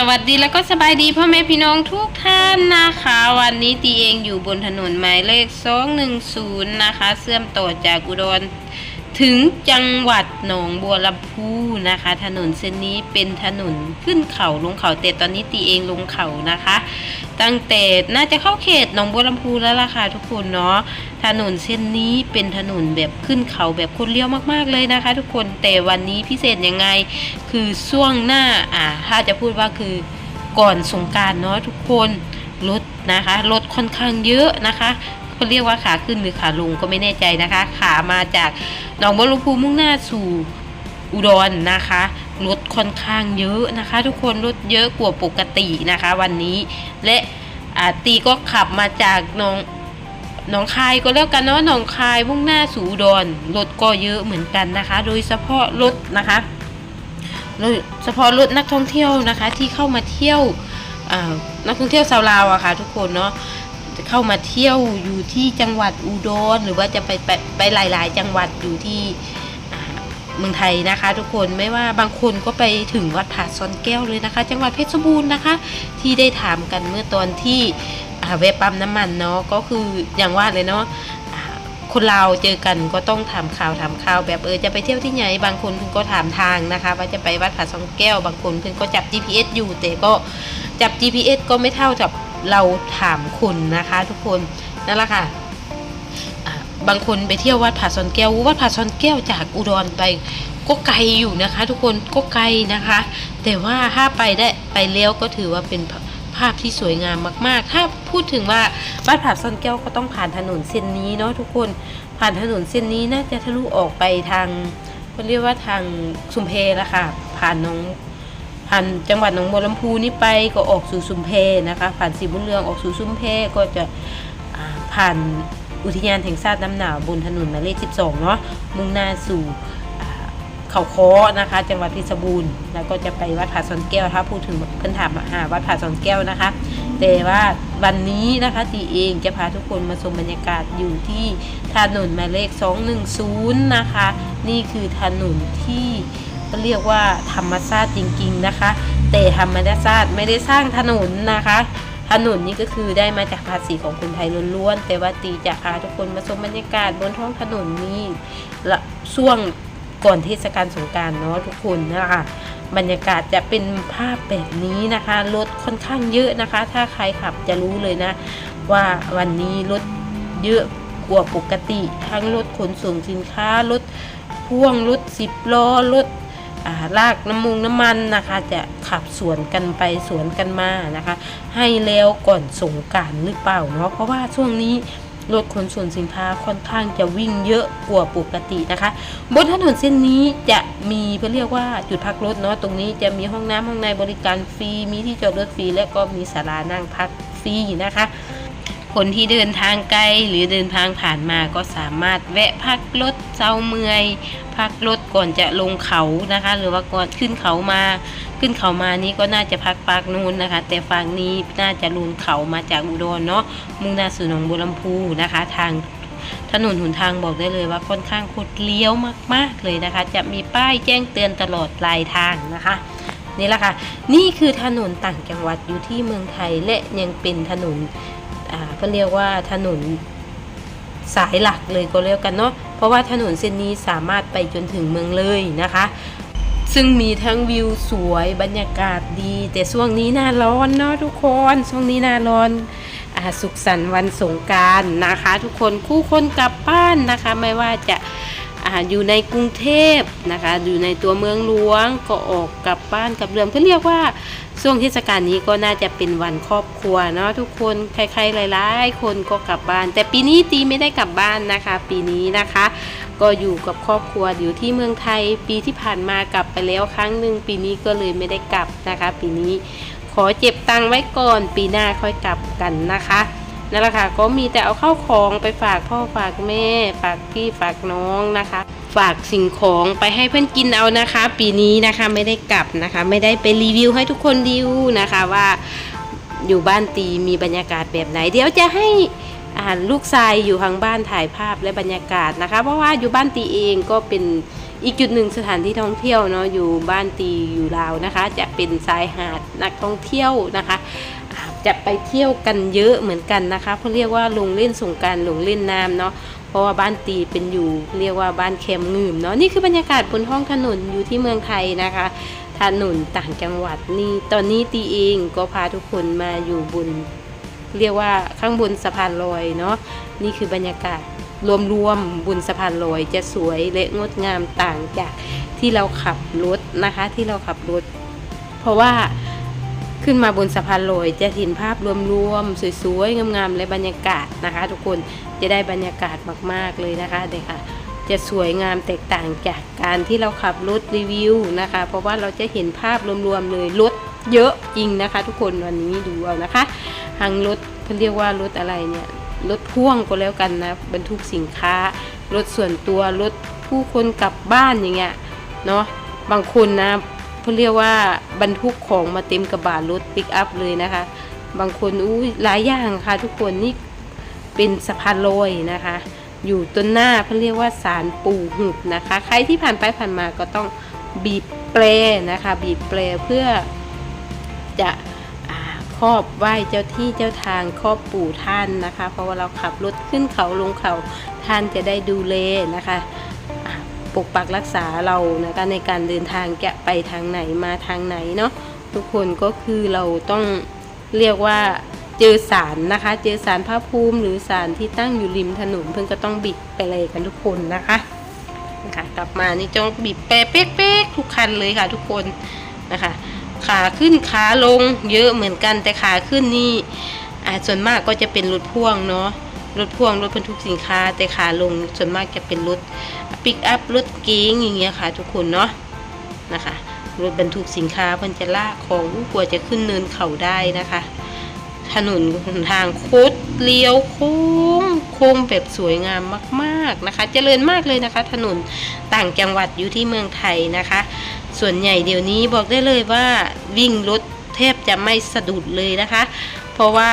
สวัสดีแล้วก็สบายดีพ่อแม่พี่น้องทุกท่านนะคะ วันนี้ตีเองอยู่บนถนนหมายเลข210นะคะ เชื่อมต่อจากอุดร ถึงจังหวัดหนองบัวลำพูนะคะ ถนนเส้นนี้เป็นถนนขึ้นเขาลงเขาแต่ตอนนี้ตีเองลงเขานะคะ ตั้งแต่น่าจะเข้าเขตหนองบัวลำพูแล้วล่ะค่ะทุกคนเนาะถนนเส้นนี้เป็นถนนแบบขึ้นเขาแบบคนเลี้ยวมากๆเลยนะคะ ทุกคนแต่วันนี้พิเศษยังไง คือช่วงหน้าอ่าถ้าจะพูดว่าคือก่อนสงการเนาะทุกคนรถนะคะรถค่อนข้างเยอะนะคะ เขาเรียกว่าขาขึ้นหรือขาลงก็ไม่แน่ใจนะคะ ขามาจากหนองบัวลำพูมุ่งหน้าสู่อุดรนะคะรถค่อนข้างเยอะนะคะ ทุกคนรถเยอะกว่าปกตินะคะ วันนี้และตีก็ขับมาจากหนองหนองคายก็แล้วกันเนาะหนองคายมุ่งหน้าสู่อุดรรถก็เยอะเหมือนกันนะคะ โดยเฉพาะรถนะคะโดยเฉพาะรถนักท่องเที่ยวนะคะที่เข้ามาเที่ยวนักท่องเที่ยวชาวลาวอะค่ะทุกคนเนาะ จะเข้ามาเที่ยวอยู่ที่จังหวัดอุดรหรือว่าจะไปไปไปหลาย ๆ จังหวัดอยู่ที่เมืองไทยนะคะ ทุกคนไม่ว่าบางคนก็ไปถึงวัดผาซอนแก้วเลยนะคะ จังหวัดเพชรบูรณ์นะคะ ที่ได้ถามกันเมื่อตอนที่อ่าแวปั๊มน้ำมันเนาะก็คืออย่างว่าเลยเนาะคนเราเจอกันก็ต้องถามข่าวถามข่าวแบบเออจะไปเที่ยวที่ไหนบางคนเพิ่นก็ถามทางนะคะ ว่าจะไปวัดผาสองแก้ว บางคนเพิ่นก็จับ GPS อยู่แต่ก็จับ GPS ก็ไม่เท่ากับ เราถามคนนะคะทุกคนนั่นแหละค่ะบางคนไปเที่ยววัดผาซอนแก้ววัดผาซอนแก้วจากอุดรไปก็ไกลอยู่นะคะ ทุกคนก็ไกลนะคะ แต่ว่าถ้าไปได้ไปแล้วก็ถือว่าเป็นภาพที่สวยงามมาก ๆ ถ้าพูดถึงว่าบ้านผาซ่อนแก้วก็ต้องผ่านถนนเส้นนี้เนาะทุกคน ผ่านถนนเส้นนี้น่าจะทะลุออกไปทางเขาเรียกว่าทางสุมเพละค่ะ ผ่านน้อง ผ่านจังหวัดหนองบัวลำพูนี่ไปก็ออกสู่สุมเพนะคะ ผ่านสีบุญเรืองออกสู่สุมเพก็จะผ่านอุทยานแห่งชาติน้ำหนาวบนถนนหมายเลข 12 เนาะมุ่งหน้าสู่เขาค้อนะคะ จังหวัดพชรบูรณ์แล้วก็จะไปวัดผาสอนแก้วถ้าพูดถึงเพิ่นถามหาวัดผาสอนแก้วนะคะ แต่ว่าวันนี้นะคะตีเองจะพาทุกคนมาชมบรรยากาศอยู่ที่ถนนหมายเลข 210 นะคะ นี่คือถนนที่ เขาเรียกว่าธรรมชาติจริง ๆนะคะ แต่ธรรมชาติไม่ได้สร้างถนนนะคะ ถนนนี้ก็คือได้มาจากภาษีของคนไทยล้วนๆ แต่ว่าตีจะพาทุกคนมาชมบรรยากาศบนท้องถนนนี้ละช่วงก่อนเทศกาลสงการเนาะทุกคนนะคะบรรยากาศจะเป็นภาพแบบนี้นะคะรถค่อนข้างเยอะนะคะ ถ้าใครขับจะรู้เลยนะ ว่าวันนี้รถเยอะกว่าปกติ ทั้งรถขนส่งสินค้ารถพ่วงรถสิบล้อรถาลากน้ำมูงน้ำมันนะคะ จะขับสวนกันไปสวนกันมานะคะ ให้แล้วก่อนสงการหรือเปล่าเนาะเพราะว่าช่วงนี้รถขนส่งสินค้าค่อนข้างจะวิ่งเยอะกว่าปกตินะคะ บนถนนเส้นนี้จะมีเพื่อเรียกว่าจุดพักรถเนาะตรงนี้จะมีห้องน้ำห้องในบริการฟรีมีที่จอดรถฟรีและก็มีศาลานั่งพักฟรีนะคะ คนที่เดินทางไกลหรือเดินทางผ่านมาก็สามารถแวะพักรถเจ้าเมื่อย พักรถก่อนจะลงเขานะคะ หรือว่าก่อนขึ้นเขามา ขึ้นเขามานี้ก็น่าจะพักปากนู้นนะคะ แต่ฝั่งนี้น่าจะลงเขามาจากอุดรเนาะมุ่งหน้าสู่หนองบัวลำพูนะคะ ทางถนนหนทางบอกได้เลยว่าค่อนข้างคดเลี้ยวมากๆเลยนะคะ จะมีป้ายแจ้งเตือนตลอดปลายทางนะคะนี่แหละค่ะ นี่คือถนนต่างจังหวัดอยู่ที่เมืองไทยและยังเป็นถนน ก็เรียกว่าถนนสายหลักเลยก็เรียกกันเนาะเพราะว่าถนนเส้นนี้สามารถไปจนถึงเมืองเลยนะคะ ซึ่งมีทั้งวิวสวยบรรยากาศดี แต่ช่วงนี้หน้าร้อนเนาะทุกคนช่วงนี้หน้าร้อนอาสุขสันต์วันสงการนะคะ ทุกคนคู่คนกลับบ้านนะคะ ไม่ว่าจะ อยู่ในกรุงเทพนะคะอยู่ในตัวเมืองหลวงก็ออกกลับบ้านกลับเรือนเพื่อเรียกว่าช่วงเทศกาลนี้ก็น่าจะเป็นวันครอบครัวเนาะทุกคนใครๆหลายๆ คนก็กลับบ้าน แต่ปีนี้ตีไม่ได้กลับบ้านนะคะ ปีนี้นะคะ ก็อยู่กับครอบครัวอยู่ที่เมืองไทย ปีที่ผ่านมากลับไปแล้วครั้งหนึ่งปีนี้ก็เลยไม่ได้กลับนะคะ ปีนี้ขอเจ็บตังค์ไว้ก่อน ปีหน้าค่อยกลับกันนะคะ นั่นแหละค่ะก็มีแต่เอาเข้าของไปฝากพ่อฝากแม่ ฝากพี่ฝากน้องนะคะ ฝากสิ่งของไปให้เพื่อนกินเอานะคะ ปีนี้นะคะไม่ได้กลับนะคะ ไม่ได้ไปรีวิวให้ทุกคนดูนะคะว่าอยู่บ้านตีมีบรรยากาศแบบไหน เดี๋ยวจะให้อ่าลูกชายอยู่ทางบ้านถ่ายภาพและบรรยากาศนะคะ เพราะว่าอยู่บ้านตีเองก็เป็นอีกจุดหนึ่งสถานที่ท่องเที่ยวเนาะอยู่บ้านตีอยู่ลาวนะคะ จะเป็นชายหาดนักท่องเที่ยวนะคะ จะไปเที่ยวกันเยอะเหมือนกันนะคะเขาเรียกว่าลงเล่นสงการลงเล่นน้ำเนาะเพราะว่าบ้านตีเป็นอยู่เรียกว่าบ้านแคมงืมเนาะนี่คือบรรยากาศบนท้องถนนอยู่ที่เมืองไทยนะคะถนนต่างจังหวัดนี่ตอนนี้ตีเองก็พาทุกคนมาอยู่บนเรียกว่าข้างบนสะพานลอยเนาะนี่คือบรรยากาศรวมๆบนสะพานลอยจะสวยและงดงามต่างจากที่เราขับรถนะคะที่เราขับรถ เพราะว่า ขึ้นมาบนสะพานลอยจะเห็นภาพรวมๆสวยๆงามๆและบรรยากาศนะคะ ทุกคนจะได้บรรยากาศมากๆเลยนะคะเด็กค่ะจะสวยงามแตกต่างจากการที่เราขับรถรีวิวนะคะ เพราะว่าเราจะเห็นภาพรวมๆเลยรถเยอะจริงนะคะ ทุกคนวันนี้ดูเอานะคะทางรถเขาเรียกว่ารถอะไรเนี่ยรถพ่วงก็แล้วกันนะบรรทุกสินค้ารถส่วนตัวรถผู้คนกลับบ้านอย่างเงี้ยเนาะบางคนนะ เขาเรียกว่าบรรทุกของมาเต็มกระบะรถปิกอัพเลยนะคะ บางคนอู้หลายอย่างค่ะ ทุกคนนี่เป็นสะพานลอยนะคะ อยู่ต้นหน้าเขาเรียกว่าสารปู่หุบนะคะ ใครที่ผ่านไปผ่านมาก็ต้องบีบแปรนะคะ บีบแปรเพื่อจะครอบไหว้เจ้าที่เจ้าทางครอบปู่ท่านนะคะ เพราะว่าเราขับรถขึ้นเขาลงเขาท่านจะได้ดูแลนะคะ ปกปักรักษาเรานะคะในการเดินทางจะไปทางไหนมาทางไหนเนาะทุกคนก็คือเราต้องเรียกว่าเจอสารนะคะ เจอสารพระภูมิหรือสารที่ตั้งอยู่ริมถนนเพื่อนก็ต้องบิดไปเลยกันทุกคนนะคะนะคะ กลับมานี่จ้องบิดแปะเป๊กๆทุกคันเลยค่ะทุกคนนะคะ ขาขึ้นขาลงเยอะเหมือนกันแต่ขาขึ้นนี่ส่วนมากก็จะเป็นรถพ่วงเนาะ รถพ่วงรถบรรทุกสินค้า แต่ขาลงส่วนมากจะเป็นรถปิกอัพรถเก๋งอย่างเงี้ยค่ะทุกคนเนาะนะคะรถบรรทุกสินค้าเพิ่นจะลากของกลัวจะขึ้นเนินเขาได้นะคะ ถนนหนทางโคตรเลี้ยวโค้งโค้งแบบสวยงามมากๆนะคะ เจริญมากเลยนะคะ ถนนต่างจังหวัดอยู่ที่เมืองไทยนะคะ ส่วนใหญ่เดี๋ยวนี้บอกได้เลยว่าวิ่งรถแทบจะไม่สะดุดเลยนะคะ เพราะว่า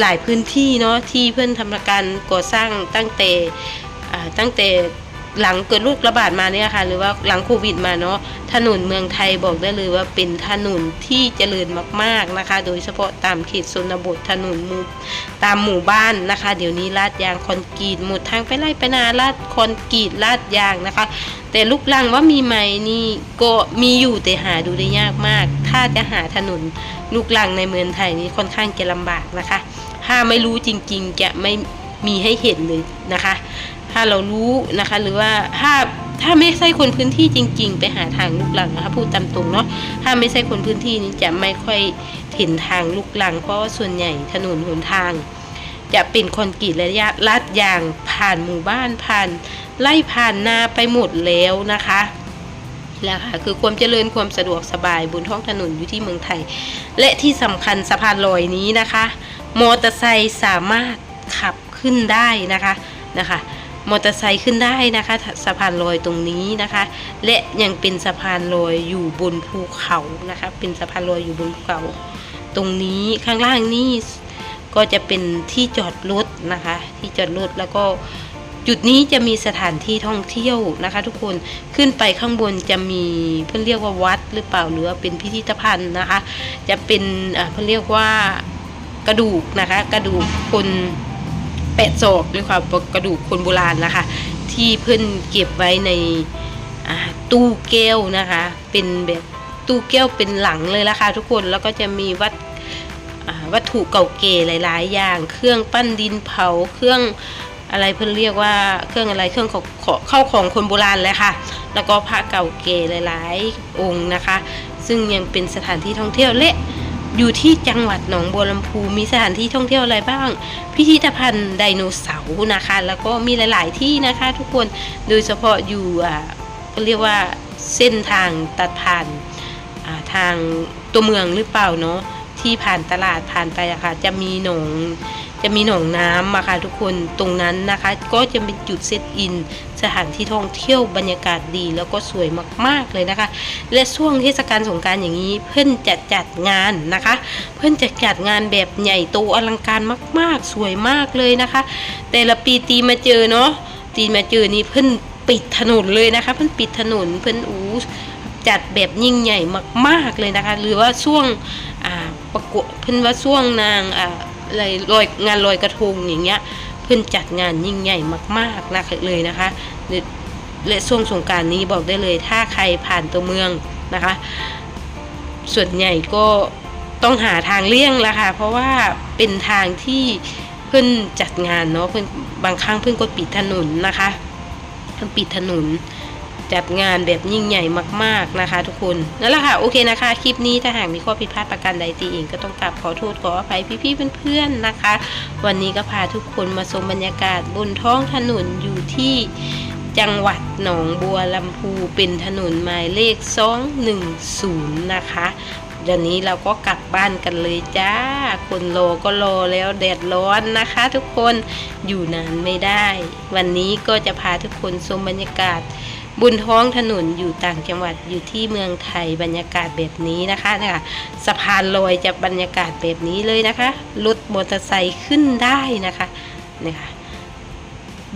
หลายพื้นที่เนาะที่เพื่อนทำการก่อสร้างตั้งแต่ตั้งแต่ หลังเกิดโรคระบาดมาเนี่ยค่ะ หรือว่าหลังโควิดมาเนาะถนนเมืองไทยบอกได้เลยว่าเป็นถนนที่เจริญมากๆนะคะ โดยเฉพาะตามเขตชนบทถนนมูตามหมู่บ้านนะคะ เดี๋ยวนี้ลาดยางคอนกรีตหมดทางไปไล่ไปนาลาดคอนกรีตลาดยางนะคะ แต่ลูกลังว่ามีไหมนี่ก็มีอยู่แต่หาดูได้ยากมาก ถ้าจะหาถนนลูกลังในเมืองไทยนี่ค่อนข้างจะลำบากนะคะ ถ้าไม่รู้จริงๆจะไม่มีให้เห็นเลยนะคะ ถ้าเรารู้นะคะ หรือว่าถ้าถ้าไม่ใช่คนพื้นที่จริง ๆ ไปหาทางลูกลังนะคะพูดตามตรงเนาะถ้าไม่ใช่คนพื้นที่นี่จะไม่ค่อยเห็นทางลูกลัง เพราะว่าส่วนใหญ่ถนนหนทาง จะเป็นคอนกรีตและลาดยางผ่านหมู่บ้านผ่านไล่ผ่านนาไปหมดแล้วนะคะแล้วค่ะคือความเจริญความสะดวกสบายบนท้องถนนอยู่ที่เมืองไทย และที่สำคัญสะพานลอยนี้นะคะ มอเตอร์ไซค์สามารถขับขึ้นได้นะคะนะคะ มอเตอร์ไซค์ขึ้นได้นะคะ สะพานลอยตรงนี้นะคะ และยังเป็นสะพานลอยอยู่บนภูเขานะคะ เป็นสะพานลอยอยู่บนภูเขา ตรงนี้ข้างล่างนี่ก็จะเป็นที่จอดรถนะคะ ที่จอดรถแล้วก็จุดนี้จะมีสถานที่ท่องเที่ยวนะคะ ทุกคนขึ้นไปข้างบนจะมีเพื่อนเรียกว่าวัดหรือเปล่าหรือว่าเป็นพิพิธภัณฑ์นะคะ จะเป็นเพื่อนเรียกว่ากระดูกนะคะ กระดูกคน แปดศอกหรือคว่ากระดูกคนโบราณนะคะ ที่เพื่อนเก็บไว้ในตู้แก้วนะคะ เป็นแบบตู้แก้วเป็นหลังเลยละค่ะทุกคนแล้วก็จะมีวัดวัตถุเก่าเก๋หลายๆ อย่าง เครื่องปั้นดินเผาเครื่องอะไรเพื่อนเรียกว่าเครื่องอะไรเครื่องของของเข้าของคนโบราณเลยค่ะ แล้วก็พระเก่าเก๋หลาย ๆ องค์นะคะ ซึ่งยังเป็นสถานที่ท่องเที่ยวและ อยู่ที่จังหวัดหนองบัวลำพูมีสถานที่ท่องเที่ยวอะไรบ้าง พิพิธภัณฑ์ไดโนเสาร์นะคะ แล้วก็มีหลาย ๆ ที่นะคะ ทุกคนโดยเฉพาะอยู่อ่าเขาเรียกว่าเส้นทางตัดผ่านาทางตัวเมืองหรือเปล่าเนาะที่ผ่านตลาดผ่านไปอะค่ะจะมีหนอง จะมีหนองน้ำอะค่ะทุกคนตรงนั้นนะคะ ก็จะเป็นจุดเซตอิน สถานที่ท่องเที่ยวบรรยากาศดี แล้วก็สวยมากๆเลยนะคะ และช่วงเทศกาลสงการอย่างนี้เพื่อนจะจัดงานนะคะ เพื่อนจะจัดงานแบบใหญ่โตอลังการมาก ๆ สวยมากเลยนะคะ แต่ละปีตีมาเจอเนาะตีมาเจอนี่เพื่อนปิดถนนเลยนะคะ เพิ่อนปิดถนนเพิ่อนอู้จัดแบบยิ่งใหญ่มาก ๆเลยนะคะ หรือว่าช่วงประกวดเพิ่อนว่าช่วงนางอ่า อะไรลอยงานลอยกระทงอย่างเงี้ยเพิ่นจัดงานยิ่งใหญ่มากๆนะเลยนะคะและช่วงสงการนี้บอกได้เลย ถ้าใครผ่านตัวเมืองนะคะ ส่วนใหญ่ก็ต้องหาทางเลี่ยงละค่ะ เพราะว่าเป็นทางที่เพิ่นจัดงานเนาะเพิ่นบางครั้งเพิ่นก็ปิดถนนนะคะเพิ่นปิดถนน จัดงานแบบยิ่งใหญ่มาก ๆนะคะ ทุกคนนั่นแหละค่ะโอเคนะคะ คลิปนี้ถ้าหากมีข้อผิดพลาดประการใดตีเองก็ต้องกราบขอโทษขออภัยพี่ๆเพื่อนๆนะคะ วันนี้ก็พาทุกคนมาชมบรรยากาศบนท้องถนนอยู่ที่จังหวัดหนองบัวลำพูเป็นถนนหมายเลข 210 นะคะเดี๋ยวนี้เราก็กลับบ้านกันเลยจ้า คนรอก็รอแล้วแดดร้อนนะคะ ทุกคนอยู่นานไม่ได้ วันนี้ก็จะพาทุกคนชมบรรยากาศ บุญท้องถนนอยู่ต่างจังหวัดอยู่ที่เมืองไทยบรรยากาศแบบนี้นะคะนะคะสะพานลอยจะบรรยากาศแบบนี้เลยนะคะรถมอเตอร์ไซค์ขึ้นได้นะคะนะคะ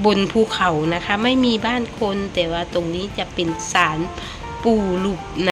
บนภูเขานะคะ ไม่มีบ้านคนแต่ว่าตรงนี้จะเป็นศาลปู่หลุบนะ